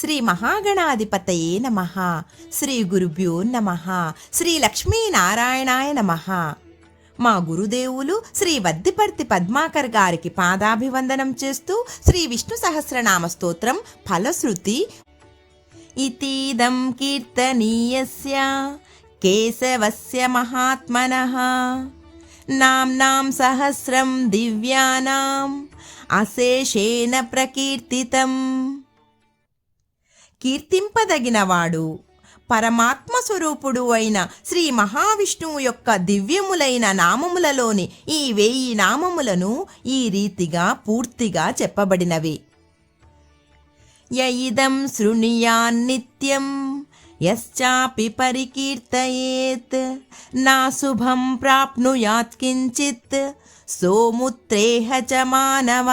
శ్రీ మహాగణాధిపతయే నమ. శ్రీ గురుభ్యో నమ. శ్రీ లక్ష్మీనారాయణాయ నమ. మా గురుదేవులు శ్రీ వద్దిపర్తి పద్మాకర్ గారికి పాదాభివందనం చేస్తూ శ్రీ విష్ణు సహస్రనామ స్తోత్రం ఫలశ్రుతి ఇతీదం కీర్తనీయస్య కేశవస్య మహాత్మన. నామ్నాం సహస్రం దివ్యానాం అశేషేణ ప్రకీర్తితం. కీర్తింపదగినవాడు. పరమాత్మ స్వరూపుడు అయిన శ్రీ మహావిష్ణువు యొక్క దివ్యములైన నామములలోని ఈ వెయ్యి నామములను ఈ రీతిగా పూర్తిగా చెప్పబడినవి. యయిదం శృణుయాన్నిత్యం యశ్చాపి పరికీర్తయేత్ నా శుభం ప్రాప్నుయాత్ కించిత్ సోముత్రేహ చ మానవ.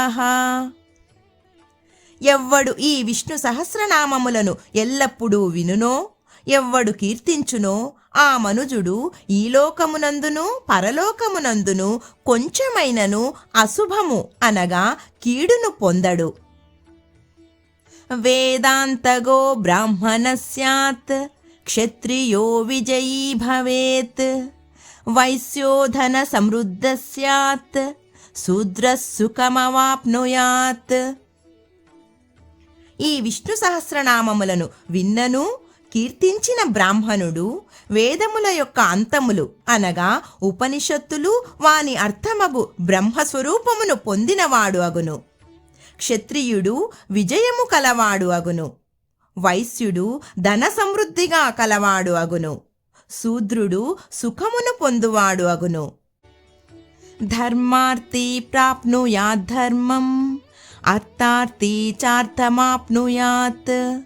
ఎవ్వడు ఈ విష్ణు సహస్రనామములను ఎల్లప్పుడూ వినునో? ఎవ్వడు కీర్తించునో? ఆ మనుజుడు ఈ లోకమునందును పరలోకమునందును కొంచెమైనను అశుభము అనగా కీడును పొందడు. వేదాంతగో బ్రాహ్మణ స్యాత్ క్షత్రియో విజయీ భవేత్. వైశ్యోధన సమృద్ధ స్యాత్ శూద్ర సుఖమవాప్నుయాత్. ఈ విష్ణు సహస్రనామములను విన్నను కీర్తించిన బ్రాహ్మణుడు వేదముల యొక్క అంతములు అనగా ఉపనిషత్తులు వాని అర్థమగు బ్రహ్మస్వరూపమును పొందినవాడు అగును. క్షత్రియుడు విజయము కలవాడు అగును. వైశ్యుడు ధన సమృద్ధిగా కలవాడు అగును. శూద్రుడు సుఖమును పొందువాడు అగును. ధర్మార్థి ప్రాప్నుయాద్ధర్మం అర్థార్థీ చార్థమాప్నుయాత్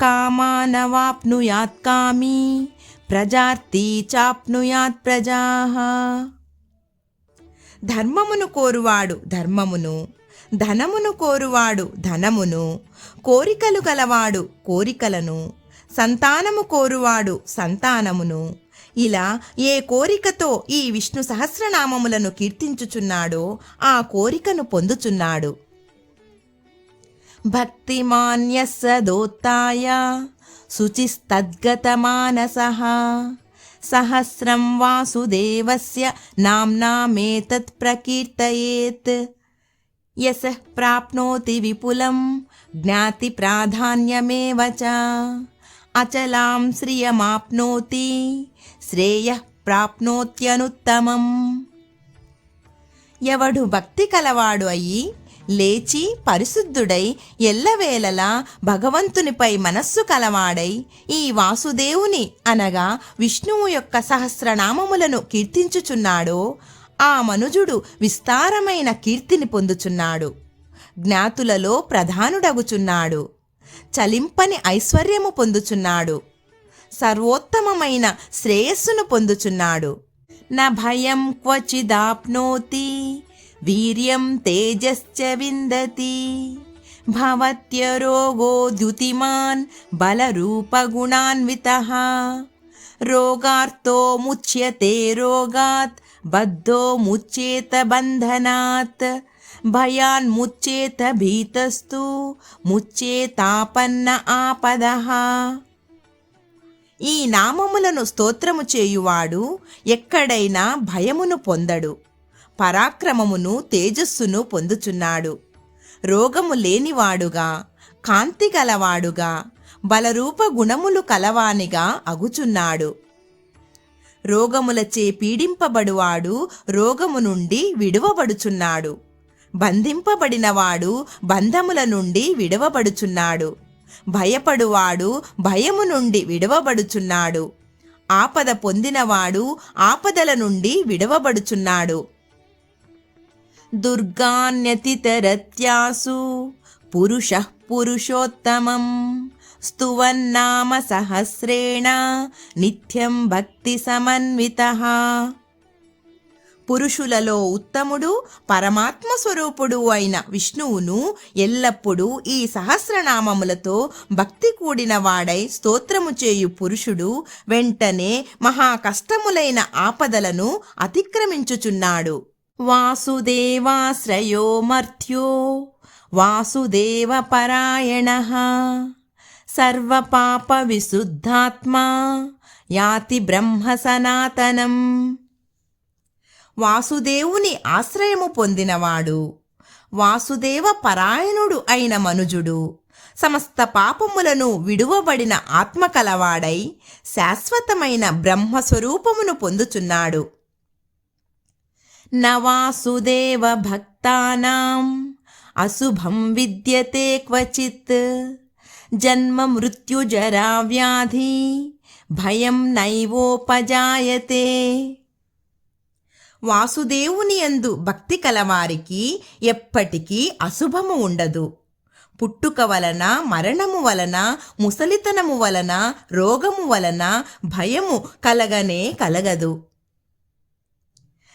కామానవాప్నుయాత్ కామీ. ప్రజార్థీ చాప్నుయాత్ ప్రజా. ధర్మమును కోరువాడు ధర్మమును. ధనమును కోరువాడు ధనమును. కోరికలు గలవాడు కోరికలను. సంతానము కోరువాడు సంతానమును. ఇలా ఏ కోరికతో ఈ విష్ణు సహస్రనామములను కీర్తించుచున్నాడో ఆ కోరికను పొందుచున్నాడు. భక్తిమాన్యస్ సదోత్తాయ శుచిస్తద్గతమానస. సహస్రం వాసుదేవస్య నామ్నామేతత్ ప్రకీర్తయేత్. యశ ప్రాప్నోతి విపులం జ్ఞాతి ప్రాధాన్యమేవ చ. అచలాం శ్రియమాప్నోతి శ్రేయ ప్రాప్నోత్యనుత్తమం. ఎవడు భక్తి కలవాడు అయ్యి లేచి పరిశుద్ధుడై ఎల్లవేళలా భగవంతునిపై మనస్సు కలవాడై ఈ వాసుదేవుని అనగా విష్ణువు యొక్క సహస్రనామములను కీర్తించుచున్నాడో ఆ మనుజుడు విస్తారమైన కీర్తిని పొందుచున్నాడు. జ్ఞాతులలో ప్రధానుడగుచున్నాడు. చలింపని ఐశ్వర్యము పొందుచున్నాడు. సర్వోత్తమమైన శ్రేయస్సును పొందుచున్నాడు. న భయం క్వచిదాప్నోతి వీర్యం తేజశ్చ విందతి భవత్యరోగో ద్యుతిమాన్ బలరూపగుణాన్విత రోగార్తో ముచ్యతే రోగాత్ బద్ధో ముచ్యేత బంధనాత్ భయాన్ ముచ్యేత భీతస్తు ముచ్యేతాపన్న ఆపద ఈ నామములను స్తోత్రము చేయువాడు ఎక్కడైనా భయమును పొందడు. పరాక్రమమును తేజస్సును పొందుచున్నాడు. రోగము లేనివాడుగా కాంతి గలవాడుగా బలరూప గుణములు కలవానిగా అగుచున్నాడు. రోగములచే పీడింపబడువాడు రోగము నుండి విడువబడుచున్నాడు. బంధింపబడినవాడు బంధముల నుండి విడవబడుచున్నాడు. భయపడువాడు భయము నుండి విడవబడుచున్నాడు. ఆపద పొందినవాడు ఆపదల నుండి విడవబడుచున్నాడు. దుర్గాన్యతితరత్యాసు. పురుష పురుషోత్తమం. స్తువన్నామ సహస్రేణ నిత్యం భక్తి సమన్విత. పురుషులలో ఉత్తముడు పరమాత్మ స్వరూపుడు అయిన విష్ణువును ఎల్లప్పుడూ ఈ సహస్రనామములతో భక్తి కూడిన వాడై స్తోత్రము చేయు పురుషుడు వెంటనే మహా కష్టములైన ఆపదలను అతిక్రమించుచున్నాడు. వాసుదేవాశ్రయో మర్త్యో వాసుదేవ పరాయణ సర్వపాప విశుద్ధాత్మా యాతి బ్రహ్మ సనాతనం. వాసుదేవుని ఆశ్రయము పొందినవాడు వాసుదేవ పరాయణుడు అయిన మనుజుడు సమస్త పాపములను విడువబడిన ఆత్మ కలవాడై శాశ్వతమైన బ్రహ్మస్వరూపమును పొందుచున్నాడు. నవాసుదేవ భక్తానాం. అశుభం విద్యతే క్వచిత్. జన్మ మృత్యుజరా వ్యాధి. భయం నైవోపజాయతే. వాసుదేవుని యందు భక్తి కలవారికి ఎప్పటికీ అశుభము ఉండదు. పుట్టుక వలన మరణము వలన ముసలితనము వలన రోగము వలన భయము కలగనే కలగదు.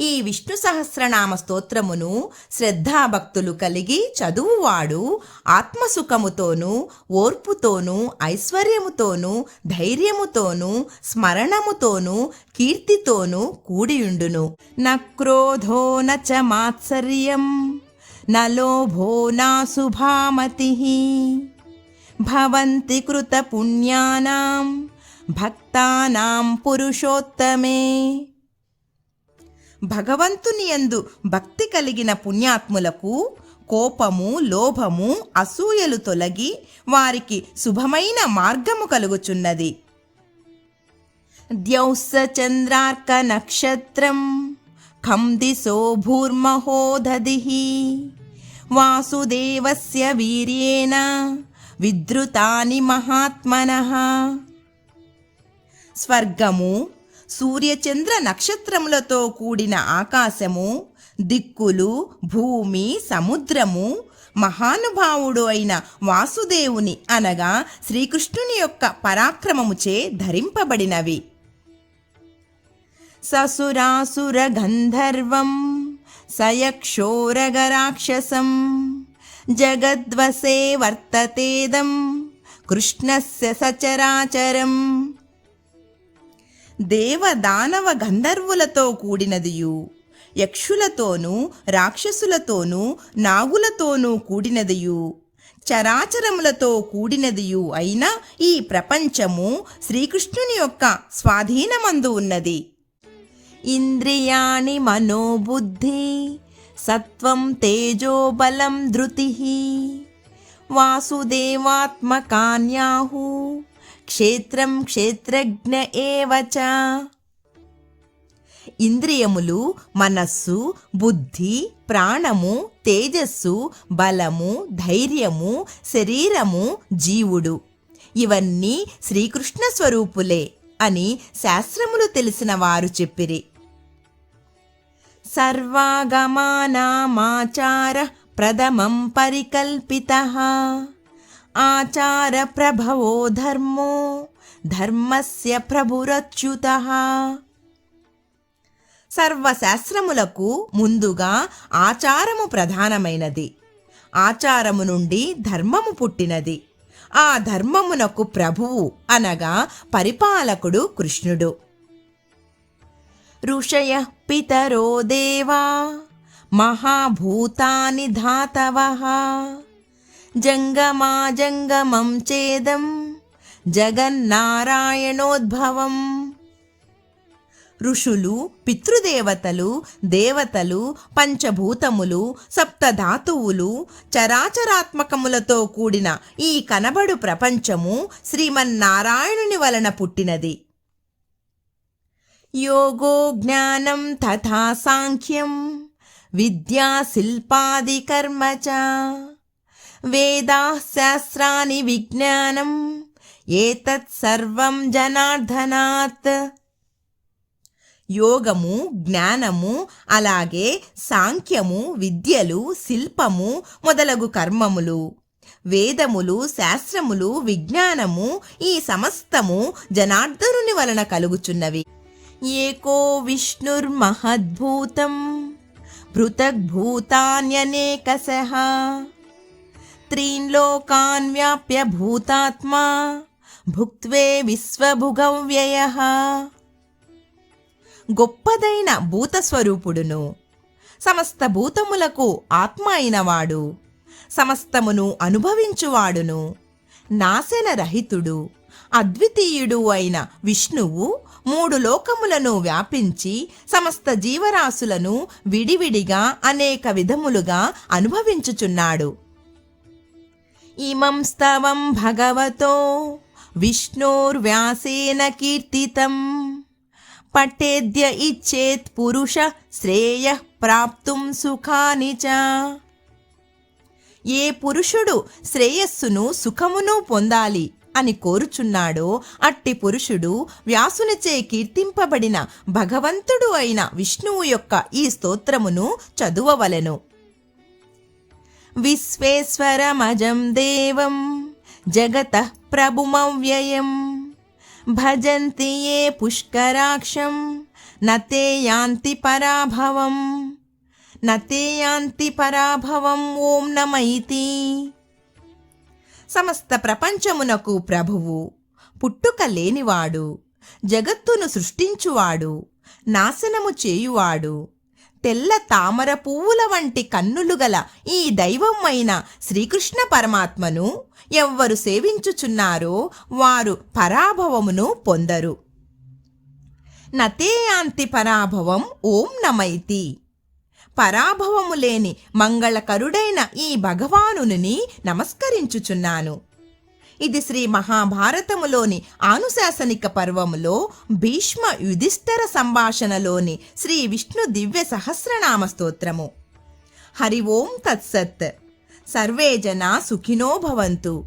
ఈ విష్ణు సహస్రనామ స్తోత్రమును శ్రద్ధాభక్తులు కలిగి చదువువాడు. ఆత్మసుఖముతోనూ ఓర్పుతోనూ ఐశ్వర్యముతోనూ ధైర్యముతోనూ స్మరణముతోనూ కీర్తితోనూ కూడియుండును. న క్రోధో చ మాత్సర్యం నలోభో నా శుభామతి భవంతి కృత పుణ్యానాం భక్తానాం పురుషోత్తమే. భగవంతుని యందు భక్తి కలిగిన పుణ్యాత్ములకు కోపము లోభము అసూయలు తొలగి వారికి శుభమైన మార్గము కలుగుచున్నది. ద్యౌస చంద్రార్క నక్షత్రం ఖం దిశో భూర్మహోదధి వాసుదేవస్య వీర్యేణ విద్రుతాని మహాత్మన. స్వర్గము సూర్యచంద్ర నక్షత్రములతో కూడిన ఆకాశము దిక్కులు భూమి సముద్రము మహానుభావుడు అయిన వాసుదేవుని అనగా శ్రీకృష్ణుని యొక్క పరాక్రమముచే ధరింపబడినవి. ససురాసుర గంధర్వం సయక్షోరగరాక్షసం జగద్వసే వర్తతేదం కృష్ణస్య సచరాచరం దేవదానవ గంధర్వులతో కూడినదియు. యక్షులతోనూ రాక్షసులతోనూ నాగులతోనూ కూడినదియు. చరాచరములతో కూడినదియు అయిన ఈ ప్రపంచము శ్రీకృష్ణుని యొక్క స్వాధీనమందు ఉన్నది. ఇంద్రియాణి మనోబుద్ధి సత్వం తేజోబలం ధృతి వాసుదేవాత్మకాన్యాహు క్షేత్రం క్షేత్రజ్ఞ ఏవచ ఇంద్రియములు మనస్సు బుద్ధి ప్రాణము తేజస్సు బలము ధైర్యము శరీరము జీవుడు. ఇవన్నీ శ్రీకృష్ణ స్వరూపులే అని శాస్త్రములు తెలిసిన వారు చెప్పిరి. సర్వాగమానామాచార ప్రథమం పరికల్పిత. ఆచార ప్రభవో ధర్మో ధర్మస్య ప్రభురచ్యుత. సర్వశాస్త్రములకు ముందుగా ఆచారము ప్రధానమైనది. ఆచారము నుండి ధర్మము పుట్టినది. ఆ ధర్మమునకు ప్రభువు అనగా పరిపాలకుడు కృష్ణుడు. ఋషయ పితరో దేవా మహాభూతాని ధాతవ. జంగమా జంగమం చేదం జగన్నారాయణోద్భవం. ఋషులు పితృదేవతలు దేవతలు పంచభూతములు సప్తధాతువులు చరాచరాత్మకములతో కూడిన ఈ కనబడు ప్రపంచము శ్రీమన్నారాయణుని వలన పుట్టినది. యోగో జ్ఞానం తథా సాంఖ్యం విద్యా శిల్పాది కర్మ చ. వేదా శాస్త్రాన్ని విజ్ఞానం ఏతత్ సర్వం జనార్దనాత్ యోగము జ్ఞానము అలాగే సాంఖ్యము విద్యలు శిల్పము మొదలగు కర్మములు. వేదములు శాస్త్రములు విజ్ఞానము ఈ సమస్తము జనార్దనుని వలన కలుగుచున్నవి. ఏకో విష్ణుర్మహద్భూతం పృథగ్భూతాన్యనేకశః। త్రీన్ లోకాన్ వ్యాప్య భూతాత్మా భుక్త్వే విశ్వభుగవ్యయ. గొప్పదైన భూతస్వరూపుడును సమస్త భూతములకు ఆత్మ అయినవాడు సమస్తమును అనుభవించువాడును నాశనరహితుడు అద్వితీయుడు అయిన విష్ణువు మూడు లోకములను వ్యాపించి సమస్త జీవరాశులను విడివిడిగా అనేక విధములుగా అనుభవించుచున్నాడు. ఇమం స్తవం భగవతో విష్ణోర్వ్యాసేన కీర్తితం. పఠేద్య ఇచ్చేత్ పురుష శ్రేయ ప్రాప్తుం సుఖాని చ. ఏ పురుషుడు శ్రేయస్సును సుఖమును పొందాలి అని కోరుచున్నాడో అట్టి పురుషుడు వ్యాసునిచే కీర్తింపబడిన భగవంతుడు అయిన విష్ణువు యొక్క ఈ స్తోత్రమును చదువవలెను. విశ్వేశ్వరమజం దేవం జగత ప్రభుమవ్యయం. భజంతి ఏ పుష్కరాక్షం నతే యాంతి పరాభవం. నతే యాంతి పరాభవం ఓం నమైతి సమస్త ప్రపంచమునకు ప్రభువు పుట్టుక లేనివాడు జగత్తును సృష్టించువాడు నాశనము చేయువాడు తెల్ల తామర పువ్వుల వంటి కన్నులు గల ఈ దైవమైన శ్రీకృష్ణ పరమాత్మను ఎవ్వరు సేవించుచున్నారో వారు పరాభవమును పొందరు. నతేయాంతి పరాభవం ఓం నమైతి. పరాభవము లేని మంగళకరుడైన ఈ భగవానుని నమస్కరించుచున్నాను. ఇది శ్రీ మహాభారతములోని ఆనుశాసనిక పర్వములో భీష్మ యుధిష్ఠర సంభాషణలోని శ్రీ విష్ణు దివ్య సహస్రనామ స్తోత్రము. హరి ఓం తత్సత్. సర్వే జనా సుఖినో భవంతు.